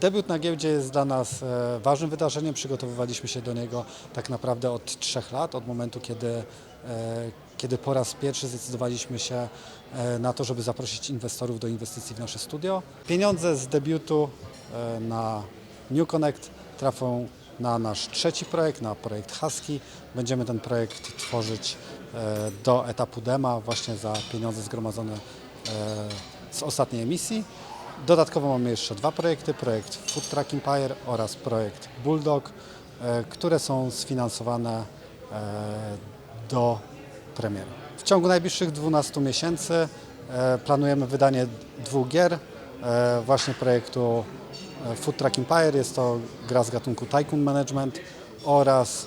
Debiut na giełdzie jest dla nas e, ważnym wydarzeniem. Przygotowywaliśmy się do niego tak naprawdę od trzech lat, od momentu, kiedy, e, kiedy po raz pierwszy zdecydowaliśmy się e, na to, żeby zaprosić inwestorów do inwestycji w nasze studio. Pieniądze z debiutu na New Connect trafią na nasz trzeci projekt, na projekt Husky. Będziemy ten projekt tworzyć do etapu dema właśnie za pieniądze zgromadzone z ostatniej emisji. Dodatkowo mamy jeszcze dwa projekty, projekt Food Truck Empire oraz projekt Bulldog, e, które są sfinansowane e, do premiery. W ciągu najbliższych 12 miesięcy e, planujemy wydanie dwóch gier, właśnie projektu Food Truck Empire, jest to gra z gatunku Tycoon Management oraz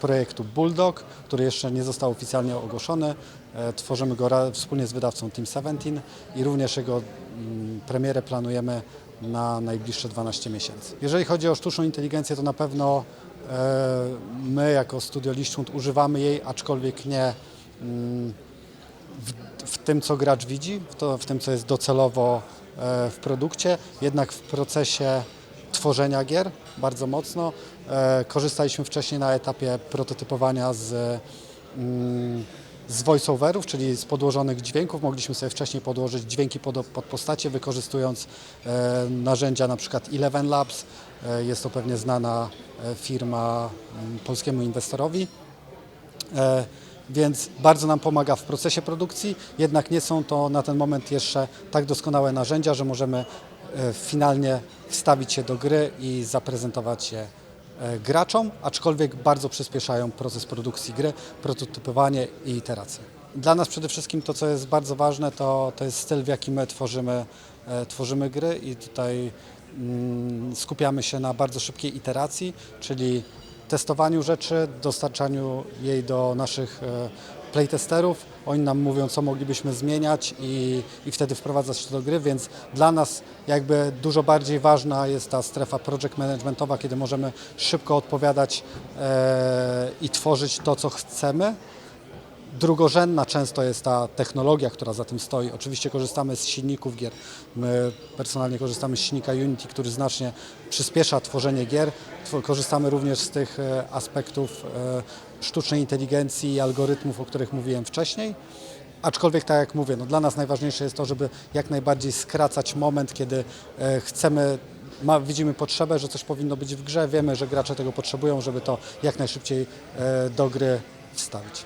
projektu Bulldog, który jeszcze nie został oficjalnie ogłoszony. E, Tworzymy go wspólnie z wydawcą Team 17 i również jego mm, premierę planujemy na najbliższe 12 miesięcy. Jeżeli chodzi o sztuczną inteligencję, to na pewno e, my jako Studio Liszczund używamy jej, aczkolwiek nie mm, w, w tym, co gracz widzi, w, to, w tym, co jest docelowo e, w produkcie, jednak w procesie tworzenia gier bardzo mocno. E, korzystaliśmy wcześniej na etapie prototypowania z, mm, z voiceoverów, czyli z podłożonych dźwięków. Mogliśmy sobie wcześniej podłożyć dźwięki pod, pod postacie, wykorzystując e, narzędzia na przykład Eleven Labs. E, jest to pewnie znana firma mm, polskiemu inwestorowi. Więc bardzo nam pomaga w procesie produkcji, jednak nie są to na ten moment jeszcze tak doskonałe narzędzia, że możemy finalnie wstawić się do gry i zaprezentować je e, graczom, aczkolwiek bardzo przyspieszają proces produkcji gry, prototypowanie i iteracje. Dla nas przede wszystkim to, co jest bardzo ważne, to, to jest styl, w jaki my tworzymy, e, tworzymy gry i tutaj mm, skupiamy się na bardzo szybkiej iteracji, czyli testowaniu rzeczy, dostarczaniu jej do naszych e, playtesterów. Oni nam mówią, co moglibyśmy zmieniać i, i wtedy wprowadzać to do gry, więc dla nas jakby dużo bardziej ważna jest ta strefa project managementowa, kiedy możemy szybko odpowiadać e, i tworzyć to, co chcemy. Drugorzędna często jest ta technologia, która za tym stoi. Oczywiście korzystamy z silników gier. My personalnie korzystamy z silnika Unity, który znacznie przyspiesza tworzenie gier. Korzystamy również z tych e, aspektów e, sztucznej inteligencji i algorytmów, o których mówiłem wcześniej. Aczkolwiek, tak jak mówię, no dla nas najważniejsze jest to, żeby jak najbardziej skracać moment, kiedy e, chcemy ma, widzimy potrzebę, że coś powinno być w grze, wiemy, że gracze tego potrzebują, żeby to jak najszybciej do gry wstawić.